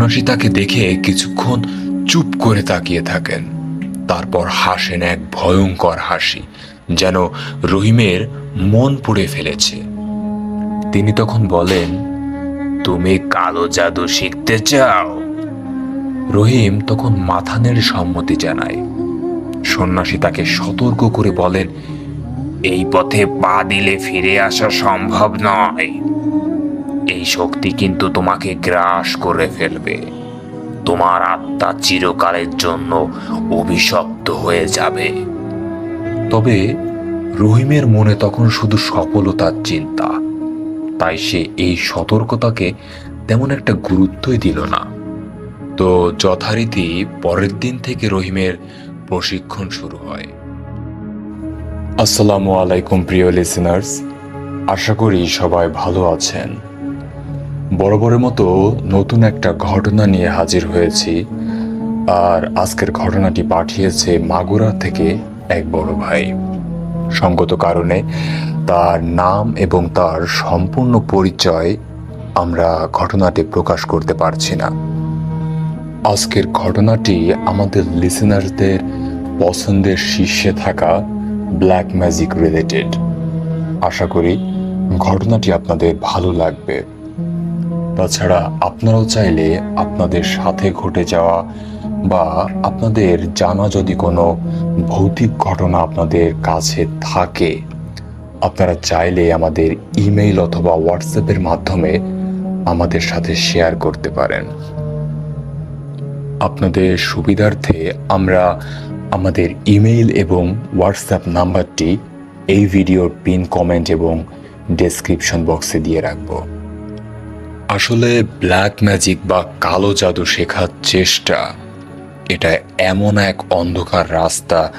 সন্ন্যাসী তাকে দেখে কিছুক্ষণ চুপ করে তাকিয়ে থাকেন। তারপর হাসেন এক ভয়ঙ্কর হাসি, যেন রহিমের মন পুড়ে ফেলেছে। তিনি তখন বলেন, তুমি কালো জাদু শিখতে চাও? রহিম তখন মাথা নেড়ে সম্মতি জানায়। সন্ন্যাসী তাকে সতর্ক করে বলেন, এই পথে পা দিলে ফিরে আসা সম্ভব নয়। এই শক্তি কিন্তু তোমাকে গ্রাস করে ফেলবে। তোমার আত্মা চিরকালের জন্য অভিশপ্ত হয়ে যাবে। তবে রহিমের মনে তখন শুধু সফলতার চিন্তা। তাই সে এই সতর্কতাকে তেমন একটা গুরুত্বই দিল না। তো যথারীতি পরের দিন থেকে রহিমের প্রশিক্ষণ শুরু হয়। আসসালামু আলাইকুম প্রিয় লিসেনার্স আশা করি সবাই ভালো আছেন। বরাবরের মতো নতুন একটা ঘটনা নিয়ে হাজির হয়েছি আর আজকের ঘটনাটি পাঠিয়েছে মাগুরা থেকে এক বড় ভাই। সঙ্গত কারণে তার নাম এবং তার সম্পূর্ণ পরিচয় আমরা ঘটনাটি প্রকাশ করতে পারছি না। আজকের ঘটনাটি আমাদের লিসেনারদের পছন্দের শীর্ষে থাকা ব্ল্যাক ম্যাজিক রিলেটেড আশা করি ঘটনাটি আপনাদের ভালো লাগবে। তাছাড়া আপনারাও চাইলে আপনাদের সাথে ঘটে যাওয়া বা আপনাদের জানা যদি কোনো ভৌতিক ঘটনা আপনাদের কাছে থাকে, আপনারা চাইলে আমাদের ইমেইল অথবা হোয়াটসঅ্যাপের মাধ্যমে আমাদের সাথে শেয়ার করতে পারেন। আপনাদের সুবিধার্থে আমরা আমাদের ইমেইল এবং হোয়াটসঅ্যাপ নাম্বারটি এই ভিডিওর পিন, কমেন্ট এবং ডেসক্রিপশন বক্সে দিয়ে রাখব। আসলে ব্ল্যাক ম্যাজিক বা কালো জাদু শেখার চেষ্টা। এটা এমন এক অন্ধকার রাস্তা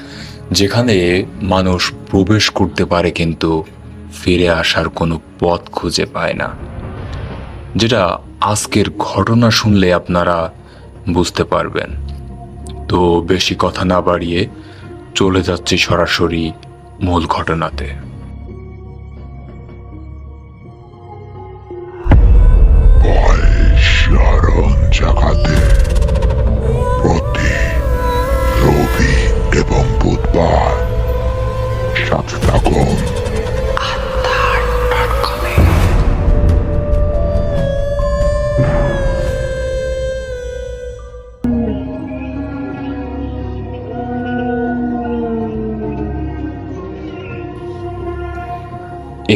যেখানে মানুষ প্রবেশ করতে পারে কিন্তু ফিরে আসার কোনো পথ খুঁজে পায় না। যেটা আজকের ঘটনা শুনলে আপনারা বুঝতে পারবেন। তো বেশি কথা না বাড়িয়ে চলে যাচ্ছি সরাসরি মূল ঘটনাতে।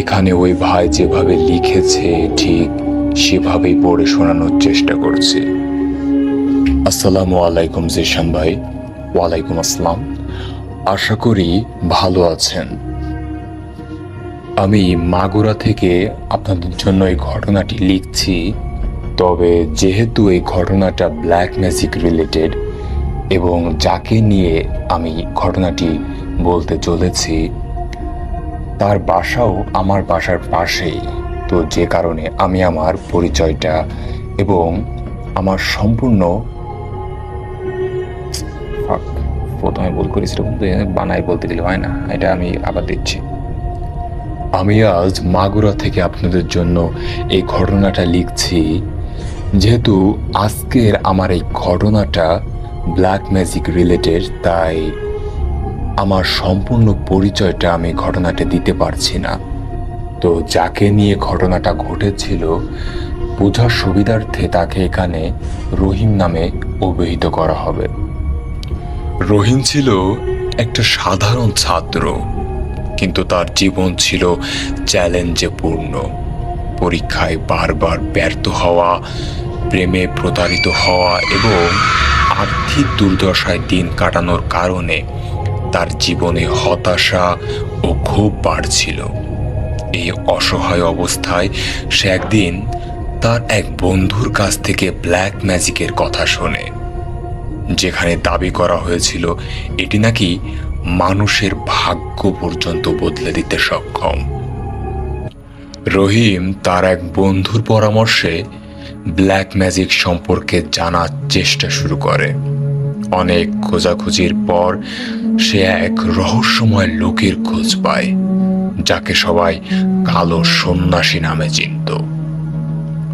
এখানে ওই ভাই যেভাবে লিখেছে, ঠিক সেভাবেই পড়ে শোনানোর চেষ্টা করছে। আসসালামু আলাইকুম জিশান ভাই। ওয়ালাইকুম আসসালাম। আশা করি ভালো আছেন। আমি মাগুরা থেকে আপনাদের জন্য এই ঘটনাটি লিখছি, তবে যেহেতু এই ঘটনাটা ব্ল্যাক ম্যাজিক রিলেটেড এবং যাকে নিয়ে আমি ঘটনাটি বলতে চলেছি, তার বাসাও আমার বাসার পাশেই। তো যে কারণে আমি আমার পরিচয়টা এবং আমার সম্পূর্ণ প্রথমে ভুল কিন্তু এখানে বানাই বলতে দিলে হয় না, এটা আমি আবার দিচ্ছি আমি আজ মাগুরা থেকে আপনাদের জন্য এই ঘটনাটা লিখছি, যেহেতু আজকের আমার এই ঘটনাটা ব্ল্যাক ম্যাজিক রিলেটেড, তাই আমার সম্পূর্ণ পরিচয়টা আমি ঘটনাটা দিতে পারছি না। তো যাকে নিয়ে ঘটনাটা ঘটেছিল, বোঝার সুবিধার্থে তাকে এখানে রহিম নামে অভিহিত করা হবে। রহিম ছিল একটা সাধারণ ছাত্র, কিন্তু তার জীবন ছিল চ্যালেঞ্জে পূর্ণ পরীক্ষায় বারবার ব্যর্থ হওয়া, প্রেমে প্রতারিত হওয়া এবং আর্থিক দুর্দশায় দিন কাটানোর কারণে তার জীবনে হতাশা ও ক্ষোভ বাড়ছিল। এই অসহায় অবস্থায় সে একদিন তার এক বন্ধুর কাছ থেকে ব্ল্যাক ম্যাজিকের কথা শোনে। যেখানে দাবি করা হয়েছিল, এটি নাকি মানুষের ভাগ্য পর্যন্ত বদলে দিতে সক্ষম। রহিম তার এক বন্ধুর পরামর্শে ব্ল্যাক ম্যাজিক সম্পর্কে জানার চেষ্টা শুরু করে। অনেক খোঁজাখুঁজির পর সে এক রহস্যময় লোকের খোঁজ পায়, যাকে সবাই কালো সন্ন্যাসী নামে চিনত।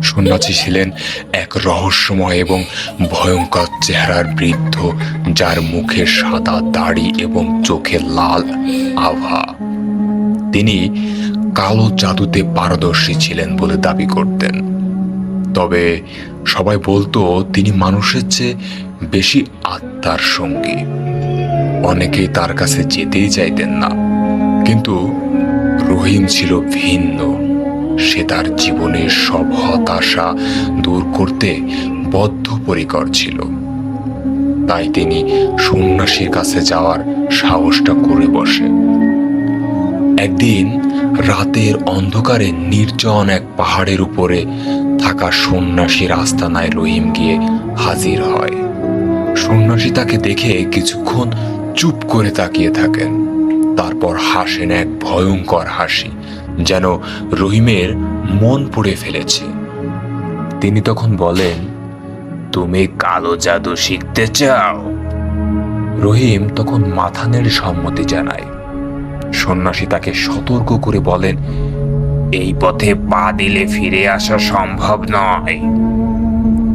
সন্ন্যাসী ছিলেন এক রহস্যময় এবং ভয়ঙ্কর চেহারার বৃদ্ধ, যার মুখে সাদা দাড়ি এবং চোখে লাল আভা। তিনি কালো জাদুতে পারদর্শী ছিলেন বলে দাবি করতেন। তবে সবাই বলতো, তিনি মানুষের চেয়ে বেশি আত্মার সঙ্গী। অনেকেই তার কাছে যেতেই চাইতেন না। কিন্তু রহিম ছিল ভিন্ন। সে তার জীবনের সব হতাশা দূর করতে বদ্ধপরিকর ছিল। তাই তিনি সন্ন্যাসীর কাছে যাওয়ার সাহসটা করে বসে। একদিন রাতের অন্ধকারে নির্জন এক পাহাড়ের উপরে থাকা সন্ন্যাসীর আস্তানায় রহিম গিয়ে হাজির হয়। সন্ন্যাসী তাকে দেখে কিছুক্ষণ চুপ করে তাকিয়ে থাকেন। তারপর হাসেন এক ভয়ঙ্কর হাসি। যেন রহিমের মন পড়ে ফেলেছে। তিনি তখন বলেন, তুমি কালো জাদু শিখতে চাও? রহিম তখন মাথা নেড়ে সম্মতি জানায়। সন্ন্যাসী তাকে সতর্ক করে বলেন, এই পথে পা দিলে ফিরে আসা সম্ভব নয়।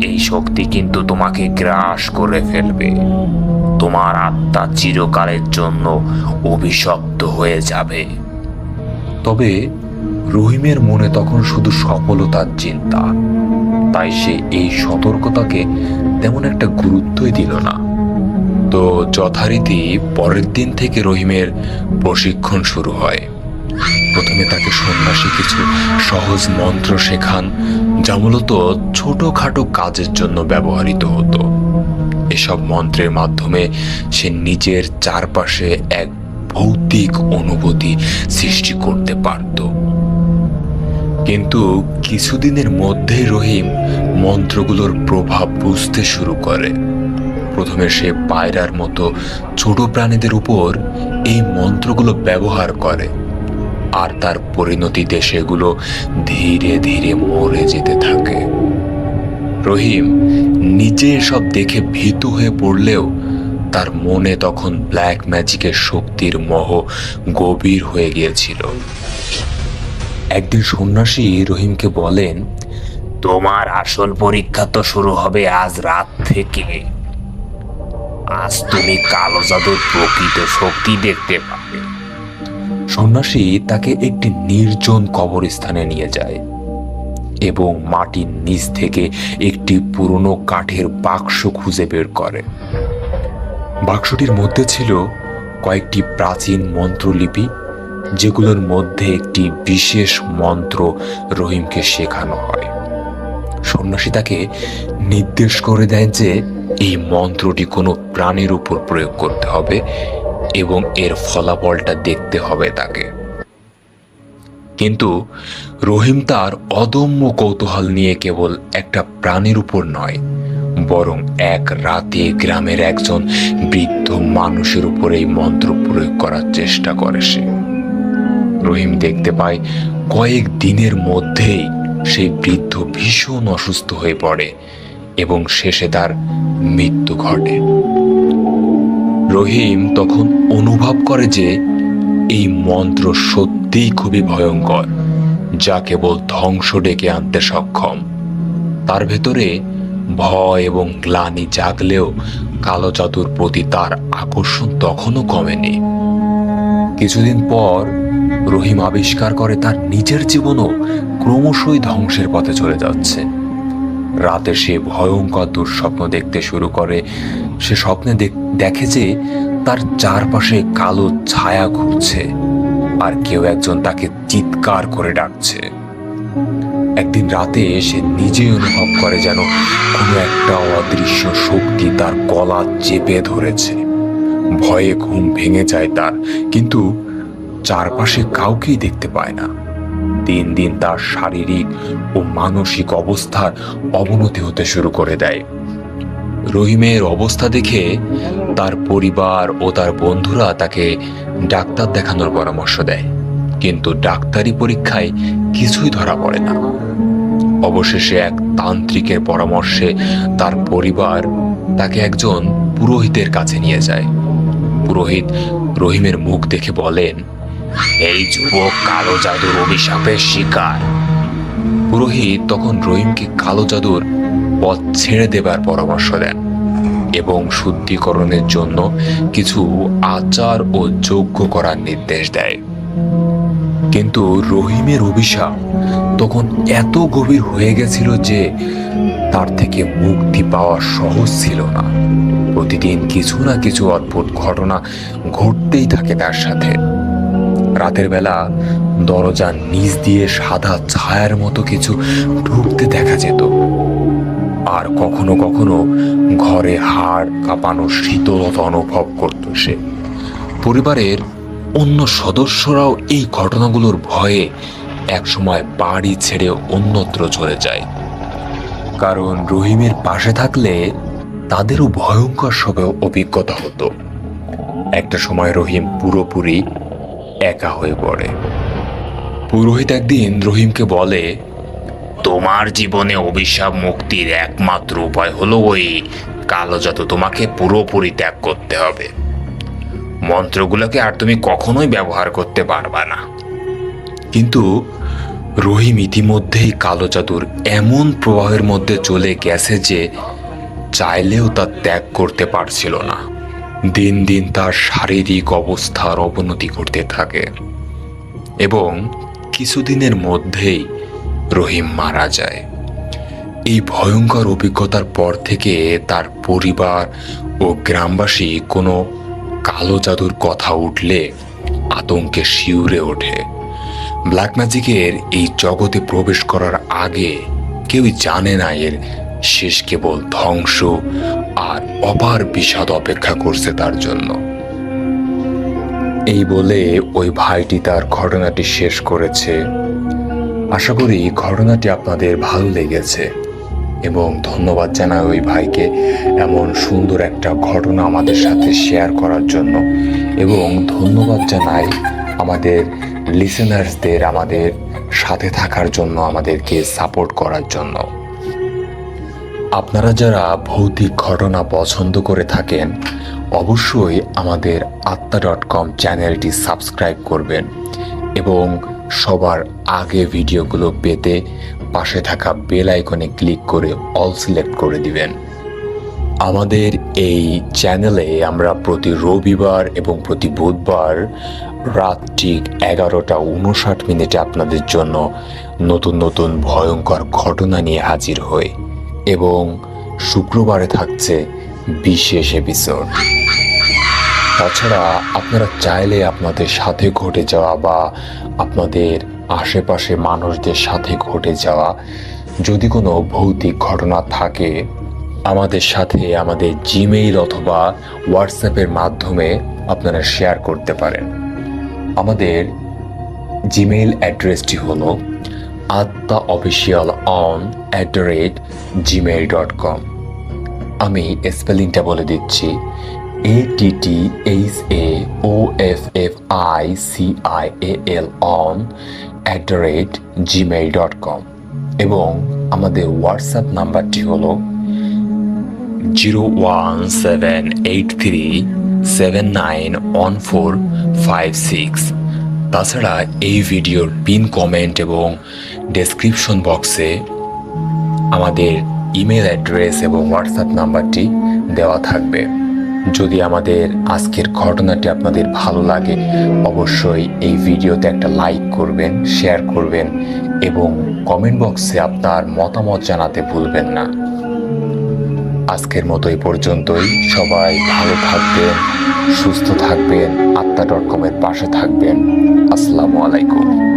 এই শক্তি কিন্তু তোমাকে গ্রাস করে ফেলবে। তোমার আত্মা চিরকালের জন্য অভিশপ্ত হয়ে যাবে। তবে রহিমের মনে তখন শুধু সফলতার চিন্তা। তাই সে এই সতর্কতাকে তেমন একটা গুরুত্বই দিল না। তো যথারীতি পরের দিন থেকে রহিমের প্রশিক্ষণ শুরু হয়। প্রথমে তাকে সন্ন্যাসী কিছু সহজ মন্ত্র শেখান, যা মূলত ছোটখাটো কাজের জন্য ব্যবহৃত হতো। এসব মন্ত্রের মাধ্যমে সে নিজের চারপাশে এক ভৌতিক অনুভূতি সৃষ্টি করতে পারত। কিন্তু কিছুদিনের মধ্যেই রহিম মন্ত্রগুলোর প্রভাব বুঝতে শুরু করে। প্রথমে সে পায়রার মতো ছোট প্রাণীদের উপর এই মন্ত্রগুলো ব্যবহার করে, আর তার পরিণতিতে সেগুলো ধীরে ধীরে মরে যেতে থাকে। রহিম নিজে সব দেখে ভীতু হয়ে পড়লেও তার মনে তখন ব্ল্যাক ম্যাজিকের শক্তির মোহ গভীর হয়ে গিয়েছিল। একদিন সন্ন্যাসী রহিমকে বলেন, তোমার আসল পরীক্ষা তো শুরু হবে আজ রাত থেকে। আজ তুমি কালো জাদুর প্রকৃত শক্তি দেখতে পাবে। সন্ন্যাসী তাকে একটি নির্জন কবরস্থানে নিয়ে যায় এবং মাটির নিচ থেকে একটি পুরনো কাঠের বাক্স খুঁজে বের করে। বাক্সটির মধ্যে ছিল কয়েকটি প্রাচীন মন্ত্রলিপি, যেগুলোর মধ্যে একটি বিশেষ মন্ত্র রহিমকে শেখানো হয়। সন্ন্যাসী তাকে নির্দেশ করে দেন যে এই মন্ত্রটি কোনো প্রাণীর উপর প্রয়োগ করতে হবে এবং এর ফলাফলটা দেখতে হবে তাকে। কিন্তু রহিম তার অদম্য কৌতূহল নিয়ে কেবল একটা প্রাণীর উপর নয় বরং এক রাতে গ্রামের একজন বৃদ্ধ মানুষের উপর এই মন্ত্র প্রয়োগ করার চেষ্টা করে সে। রহিম দেখতে পায়, কয়েক দিনের মধ্যেই সেই বৃদ্ধ ভীষণ অসুস্থ হয়ে পড়ে এবং শেষে তার মৃত্যু ঘটে। রহিম তখন অনুভব করে যে এই মন্ত্র সত্যিই খুবই ভয়ঙ্কর, যা কেবল ধ্বংস ডেকে আনতে সক্ষম। তার ভেতরে ভয় এবং গ্লানি জাগলেও কালো জাদুর প্রতি তার আকর্ষণ তখনও কমেনি। কিছুদিন পর রহিম আবিষ্কার করে তার নিজের জীবনও ক্রমশই ধ্বংসের পথে চলে যাচ্ছে। রাতে সে ভয়ঙ্কর দুঃস্বপ্ন দেখতে শুরু করে। সে স্বপ্নে দেখ- দেখে যে তার চারপাশে কালো ছায়া ঘুরছে, আর কেউ একজন তাকে চিৎকার করে ডাকছে। একদিন রাতে সে নিজেই অনুভব করে যেন কোনো একটা অদৃশ্য শক্তি তার গলা চেপে ধরেছে। ভয়ে ঘুম ভেঙে যায় তার, কিন্তু চারপাশে কাউকেই দেখতে পায় না। দিন দিন তার শারীরিক ও মানসিক অবস্থার অবনতি হতে শুরু করে দেয়। রহিমের অবস্থা দেখে তার পরিবার ও তার বন্ধুরা তাকে ডাক্তার দেখানোর পরামর্শ দেয়, কিন্তু ডাক্তারি পরীক্ষায় কিছুই ধরা পড়ে না। অবশেষে এক তান্ত্রিকের পরামর্শে তার পরিবার তাকে একজন পুরোহিতের কাছে নিয়ে যায়। পুরোহিত রহিমের মুখ দেখে বলেন, এই যুবক কালো জাদুর অভিশাপের শিকার। পুরোহিত তখন রহিমকে কালো জাদুর পথ ছেড়ে দেবার পরামর্শ দেন এবং শুদ্ধিকরণের জন্য কিছু আচার ও যজ্ঞ করার নির্দেশ দেয়। কিন্তু রহিমের অভিশাপ তখন এত গভীর হয়ে গেছিল যে তার থেকে মুক্তি পাওয়া সহজ ছিল না। প্রতিদিন কিছু না কিছু অদ্ভুত ঘটনা ঘটতেই থাকে তার সাথে। রাতের বেলা দরজার নিচ দিয়ে সাদা ছায়ার মতো কিছু ঢুকতে দেখা যেত। আর কখনো কখনো ঘরে হাড় কাঁপানো শীতলতা অনুভব করত সে। পরিবারের অন্য সদস্যরাও এই ঘটনাগুলোর ভয়ে একসময় বাড়ি ছেড়ে অন্যত্র চলে যায়। কারণ রহিমের পাশে থাকলে তাদেরও ভয়ঙ্কর সব অভিজ্ঞতা হতো। একটা সময় রহিম পুরোপুরি একা হয়ে পড়ে। পুরোহিত একদিন রহিমকে বলে, তোমার জীবনে অভিশাপ মুক্তির একমাত্র উপায় হলো ওই কালো জাদু তোমাকে পুরোপুরি ত্যাগ করতে হবে। মন্ত্রগুলোকে আর তুমি কখনোই ব্যবহার করতে পারবা না। কিন্তু রহিম ইতিমধ্যেই কালো জাদুর এমন প্রবাহের মধ্যে চলে গেছে যে চাইলেও তা ত্যাগ করতে পারছিল না। দিন দিন তার শারীরিক অবস্থার অবনতি করতে থাকে এবং কিছুদিনের মধ্যেই রহিম মারা যায়। এই ভয়ঙ্কর অভিজ্ঞতার পর থেকে তার পরিবার ও গ্রামবাসী কোনো কালো জাদুর কথা উঠলে আতঙ্কে শিউরে ওঠে। ব্ল্যাক ম্যাজিকের এই জগতে প্রবেশ করার আগে কেউই জানে না এর শেষ কেবল ধ্বংস আর অপার বিষাদ অপেক্ষা করছে তার জন্য। এই বলে ওই ভাইটি তার ঘটনাটি শেষ করেছে। আশা করি ঘটনাটি আপনাদের ভালো লেগেছে। এবং ধন্যবাদ জানাই ওই ভাইকে এমন সুন্দর একটা ঘটনা আমাদের সাথে শেয়ার করার জন্য। এবং ধন্যবাদ জানাই আমাদের লিসেনার্সদের আমাদের সাথে থাকার জন্য, আমাদেরকে সাপোর্ট করার জন্য। আপনারা যারা ভৌতিক ঘটনা পছন্দ করে থাকেন, অবশ্যই আমাদের আত্মা ডট কম চ্যানেলটি সাবস্ক্রাইব করবেন এবং সবার আগে ভিডিওগুলো পেতে পাশে থাকা বেল আইকনে ক্লিক করে অল সিলেক্ট করে দিবেন। আমাদের এই চ্যানেলে আমরা প্রতি রবিবার এবং প্রতি বুধবার রাত ঠিক এগারোটা উনষাট মিনিটে আপনাদের জন্য নতুন নতুন ভয়ঙ্কর ঘটনা নিয়ে হাজির হই এবং শুক্রবারে থাকছে বিশেষ এপিসোড তাছাড়া আপনারা চাইলে আপনাদের সাথে ঘটে যাওয়া বা আপনাদের আশেপাশে মানুষদের সাথে ঘটে যাওয়া যদি কোনো ভৌতিক ঘটনা থাকে, আমাদের সাথে আমাদের জিমেইল অথবা হোয়াটসঅ্যাপের মাধ্যমে আপনারা শেয়ার করতে পারেন। আমাদের জিমেইল অ্যাড্রেসটি হলো আত্মা official on at the rate Gmail dot com আমি স্পেলিংটা বলে দিচ্ছি A H A O F F I C I A L on at the rate Gmail dot com এবং আমাদের হোয়াটসঅ্যাপ নাম্বারটি হল zero one seven eight three seven nine one four five six তাছাড়া এই ভিডিওর পিন কমেন্ট এবং description বক্সে আমাদের ইমেল অ্যাড্রেস এবং হোয়াটসঅ্যাপ নাম্বারটি দেওয়া থাকবে। যদি আমাদের আজকের ঘটনাটি আপনাদের ভালো লাগে, অবশ্যই এই ভিডিওতে একটা লাইক করবেন, শেয়ার করবেন এবং কমেন্ট বক্সে আপনার মতামত জানাতে ভুলবেন না। আজকের মতো এই পর্যন্তই। সবাই ভালো থাকবেন, সুস্থ থাকবেন, আত্মা ডট কমের পাশে থাকবেন। আসসালামু আলাইকুম।